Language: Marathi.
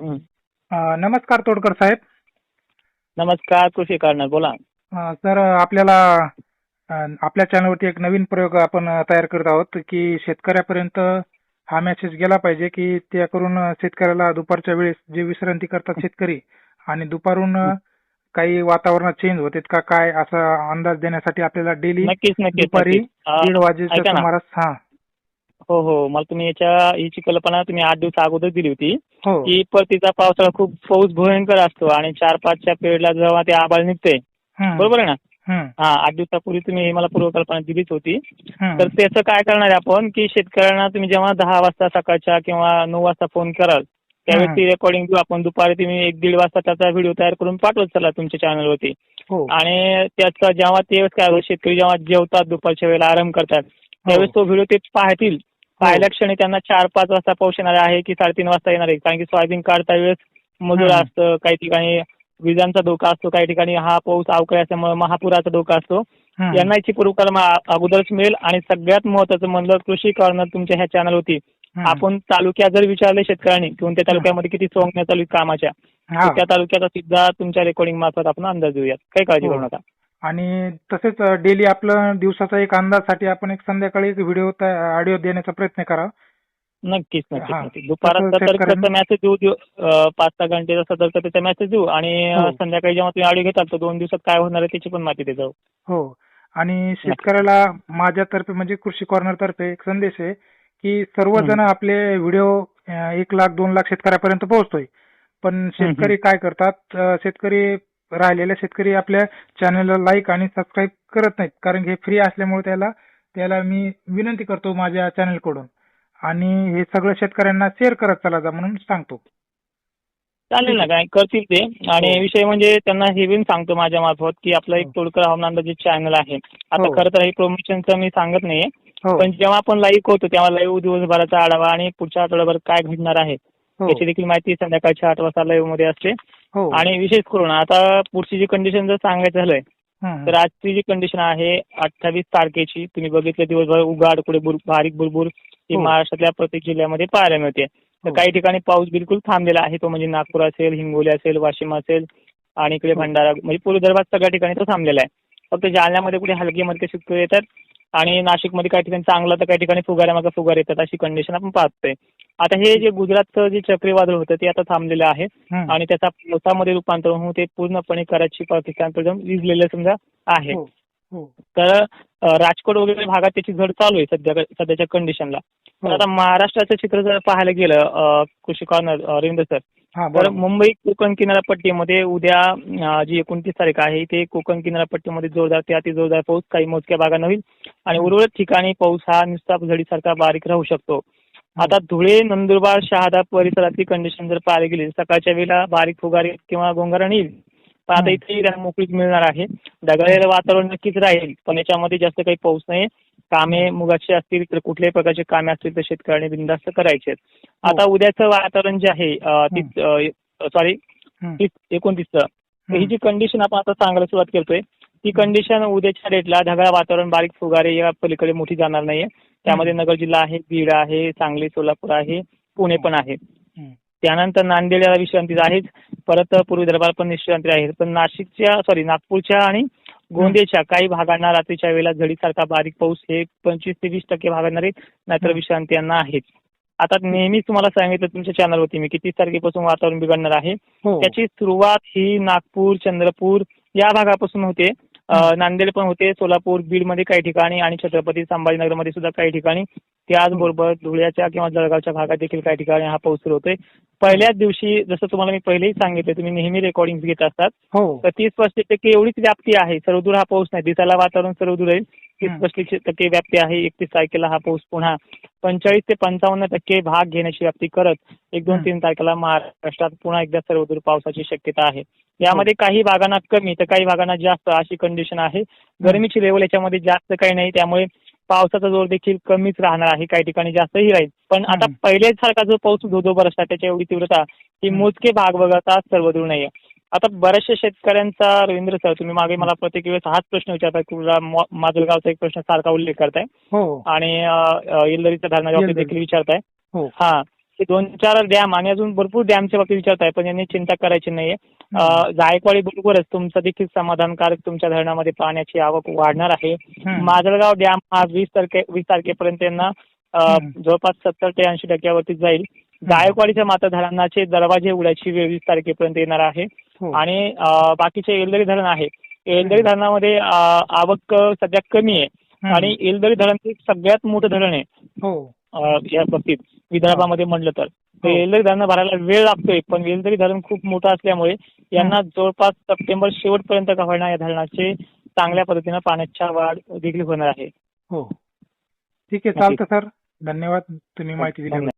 नमस्कार तोडकर साहेब. नमस्कार कृषी कर्नल बोला. सर आपल्याला आपल्या चॅनलवरती एक नवीन प्रयोग आपण तयार करत आहोत की शेतकऱ्यापर्यंत हा मेसेज गेला पाहिजे की त्या करून शेतकऱ्याला दुपारच्या वेळेस जे विश्रांती करतात शेतकरी आणि दुपारून काही वातावरणात चेंज होते का काय असा अंदाज देण्यासाठी आपल्याला डेली दुपारी दीड वाजेच्या. सुमारास हा. हो हो. मला तुम्ही याच्या याची कल्पना तुम्ही आठ दिवस अगोदर दिली होती. हो. की परतीचा पावसाळा खूप पाऊस भयंकर असतो आणि चार पाचच्या पिरियडला जेव्हा ते आबाळ निघते. हं, बरोबर आहे ना? हं, हा आठ दिवसापूर्वी तुम्ही ही मला पूर्वकल्पना दिलीच होती. हं, तर त्याचं काय करणार आहे आपण की शेतकऱ्यांना तुम्ही जेव्हा दहा वाजता सकाळच्या किंवा नऊ वाजता फोन कराल त्यावेळेस हं. ती रेकॉर्डिंग घेऊ आपण. दुपारी तुम्ही एक दीड वाजता त्याचा व्हिडिओ तयार करून पाठवत चला तुमच्या चॅनलवरती हो. आणि त्याचा जेव्हा ते काय शेतकरी जेव्हा जेवतात दुपारच्या वेळेला आराम करतात त्यावेळेस तो व्हिडिओ ते पाहतील. पाहिल्या क्षणी त्यांना चार पाच वाजता पाऊस येणार आहे की साडेतीन वाजता येणार आहे कारण की सोयाबीन काढता वेळेस मजूर हं. असतं काही ठिकाणी विजांचा धोका असतो काही ठिकाणी हा पाऊस अवकाळी असल्यामुळे महापुराचा धोका असतो हं, यांना याची पूर्वकल्पना आ- अगोदरच मिळेल आणि सगळ्यात महत्वाचं म्हणलं कृषी कॉर्नर तुमच्या ह्या चॅनल होती हं. आपण तालुक्यात जर विचारले शेतकऱ्यांनी कोणत्या तालुक्यामध्ये किती सोंगण्या चालू कामाच्या हा. त्या तालुक्याचा सुद्धा तुमच्या रेकॉर्डिंग मार्फत आपण अंदाज देऊयात काही काळजी हो. करू नका आणि तसेच डेली आपलं दिवसाचा एक अंदाजसाठी आपण एक संध्याकाळी एक व्हिडिओ ऑडिओ देण्याचा प्रयत्न करा. नक्कीच नक्कीच दुपारात मेसेज देऊ देऊ पाच सहा घंटेचा सतर्कतेचा मेसेज देऊ आणि हो. संध्याकाळी जेव्हा तुम्ही ऑडिओ घेताल तर दोन दिवसात काय होणार आहे त्याची पण माहिती देत जाऊ. हो. आणि शेतकऱ्याला माझ्यातर्फे म्हणजे कृषी कॉर्नर तर्फे एक संदेश आहे की सर्वजण आपले व्हिडिओ एक लाख दोन लाख शेतकऱ्यापर्यंत पोहोचतोय. पण शेतकरी काय करतात? शेतकरी राहिलेले शेतकरी आपल्या चॅनलला लाईक आणि सबस्क्राईब करत नाहीत. कारण हे फ्री असल्यामुळे त्याला त्याला मी विनंती करतो माझ्या चॅनलकडून आणि हे सगळं शेतकऱ्यांना शेअर करत चला जा म्हणून सांगतो. चालेल ना काय? करतील ते. आणि हो. विषय म्हणजे त्यांना हे पण सांगतो माझ्या मार्फत की आपलं एक हो. तोडकर हवामान जे चॅनल आहे. आता हो. खरं तर हे प्रमोशनचं मी सांगत नाहीये. पण जेव्हा आपण लाईव्ह होतो तेव्हा लाईव्ह दिवसभराचा आढावा आणि पुढच्या आठवड्याभर काय घडणार आहे याची देखील माहिती संध्याकाळच्या आठ वाजता लाईव्हमध्ये असते. आणि विशेष करून आता पुढची जी कंडिशन जर सांगायचं झालंय हं, तर आजची जी कंडिशन आहे अठ्ठावीस तारखेची तुम्ही बघितलं दिवसभर उघाड कुठे बुर- बारीक बुरबुर ही हो. महाराष्ट्रातल्या प्रत्येक जिल्ह्यामध्ये पाहायला मिळते तर हो. काही ठिकाणी पाऊस बिलकुल थांबलेला आहे तो म्हणजे नागपूर असेल हिंगोली असेल वाशिम असेल आणि इकडे हो. भंडारा म्हणजे पूर्व विदर्भात सगळ्या ठिकाणी तो थांबलेला आहे फक्त जालन्यामध्ये कुठे हलके मलके शेतकरी येतात आणि नाशिकमध्ये काही ठिकाणी चांगलं तर काही ठिकाणी फुगाऱ्यामागे फुगार येतात अशी कंडिशन आपण पाहतोय आता हे जे गुजरातचं जे चक्रीवादळ होतं ते आता थांबलेलं आहे. आणि त्याचा पावसामध्ये रूपांतर होऊन ते पूर्णपणे कराची पाकिस्तानपर्यंत विजलेलं समजा आहे. हो हो. तर अ, राजकोट वगैरे भागात त्याची झड चालू आहे सध्या सध्याच्या कंडिशनला तर हो. आता महाराष्ट्राचं चित्र जर पाहायला गेलं अ, कृषी कॉर्नर अ, रवींद्र सर हा तर बरोबर मुंबई कोकण किनारपट्टीमध्ये उद्या अ, जी एकोणतीस तारीख आहे ते कोकण किनारपट्टीमध्ये जोरदार ते अति जोरदार पाऊस काही मोजक्या भागांना होईल. आणि उर्वरित ठिकाणी पाऊस हा नुसता झडीसारखा बारीक राहू शकतो. आता धुळे नंदुरबार शहादा परिसरातली कंडिशन जर पाहायला गेली सकाळच्या वेळेला बारीक फुगारी किंवा गोंगारा येईल पण आता हं. इथे मोकळीक मिळणार आहे. ढगाळलेलं वातावरण नक्कीच राहील पण याच्यामध्ये जास्त काही पाऊस नाही. कामे मुगाची असतील तर कुठल्याही प्रकारचे कामे असतील तर शेतकऱ्यांनी बिंदास्त करायचे. आता उद्याचं वातावरण जे आहे सॉरी हं. तीस एकोणतीसचं. ही जी कंडिशन आपण आता सांगायला सुरुवात करतोय ती कंडिशन उद्याच्या डेटला ढगाळ वातावरण बारीक फुगारे या पलीकडे मोठी जाणार नाहीये. त्यामध्ये नगर जिल्हा आहे बीड आहे सांगली सोलापूर आहे पुणे पण आहे. त्यानंतर नांदेड याला विश्रांती आहेच परत पूर्व विदर्भाला पण विश्रांती आहे पण नाशिकच्या सॉरी नागपूरच्या आणि गोंदियाच्या काही भागांना रात्रीच्या वेळेला झडीसारखा बारीक पाऊस हे पंचवीस ते वीस टक्के भागांना नाहीतर. विश्रांती यांना आहेच आता नेहमीच तुम्हाला सांगितलं तुमच्या चॅनलवरती मी किती तारखेपासून वातावरण बिघडणार आहे. हो. त्याची सुरुवात ही नागपूर चंद्रपूर या भागापासून होते. नांदेड पण होते सोलापूर बीडमध्ये काही ठिकाणी आणि छत्रपती संभाजीनगरमध्ये सुद्धा काही ठिकाणी. त्याचबरोबर धुळ्याच्या किंवा जळगावच्या भागात देखील काही ठिकाणी हा पाऊस सुरू होतोय. पहिल्याच दिवशी जसं तुम्हाला मी पहिलेही सांगितलं तुम्ही नेहमी रेकॉर्डिंग घेत असतात. हो. तर तीस पस्तीस टक्के एवढीच व्याप्ती आहे. सर्वदूर हा पाऊस नाही. दिसायला वातावरण सर्वदूर राहील तीस. पस्तीस टक्के व्याप्ती आहे. एकतीस तारखेला हा पाऊस पुन्हा पंचेचाळीस ते पंचावन्न टक्के भाग घेण्याची व्याप्ती करत एक दोन. तीन तारखेला महाराष्ट्रात पुन्हा एकदा सर्वदूर पावसाची शक्यता आहे. यामध्ये काही भागांना कमी तर काही भागांना जास्त अशी कंडिशन आहे. गरमीची लेवल याच्यामध्ये जास्त काही नाही. त्यामुळे पावसाचा जोर देखील कमीच राहणार आहे. काही ठिकाणी जास्तही राहील. पण आता हं. पहिल्यासारखा जो पाऊस धोधो बरसला त्याच्या एवढी तीव्रता ही हं. मोजके भाग वगळता सर्वदूर नाहीये. आता बऱ्याचशा शेतकऱ्यांचा रवींद्र सर तुम्ही मागे मला प्रत्येक वेळेस हाच प्रश्न विचारताय. तुला माजलगावचा एक प्रश्न सारखा उल्लेख करताय. हो. आणि धरणाच्या बाबतीत येलदरी. देखील विचारताय. हो. हा दोन चार डॅम आणि अजून भरपूर डॅमच्या बाबतीत विचारत आहे पण यांनी चिंता करायची नाहीये. जायकवाडी बरोबरच तुमचं देखील समाधानकारक तुमच्या धरणामध्ये पाण्याची आवक वाढणार आहे. माजलगाव डॅम हा वीस तारखे वीस तारखेपर्यंत यांना. जवळपास सत्तर ते ऐंशी टक्क्यावरती जाईल. जायकवाडीच्या माता धरणाचे दरवाजे उघडायची वेळ वीस तारखेपर्यंत येणार आहे. हो. आणि बाकीचे एलदरी धरण आहे. एलदरी धरणामध्ये आवक सध्या कमी आहे. आणि एलदरी धरण हे सगळ्यात मोठं धरण आहे. हो. या बाबतीत विदर्भामध्ये म्हणलं तर. ते हो. धरण भरायला वेळ लागतोय पण एलदरी धरण खूप मोठं असल्यामुळे यांना जवळपास सप्टेंबर शेवटपर्यंत का होईना या धरणाचे चांगल्या पद्धतीनं पाण्याच्या वाढ देखील होणार आहे. हो. ठीक आहे चालतं सर. धन्यवाद तुम्ही माहिती दिली.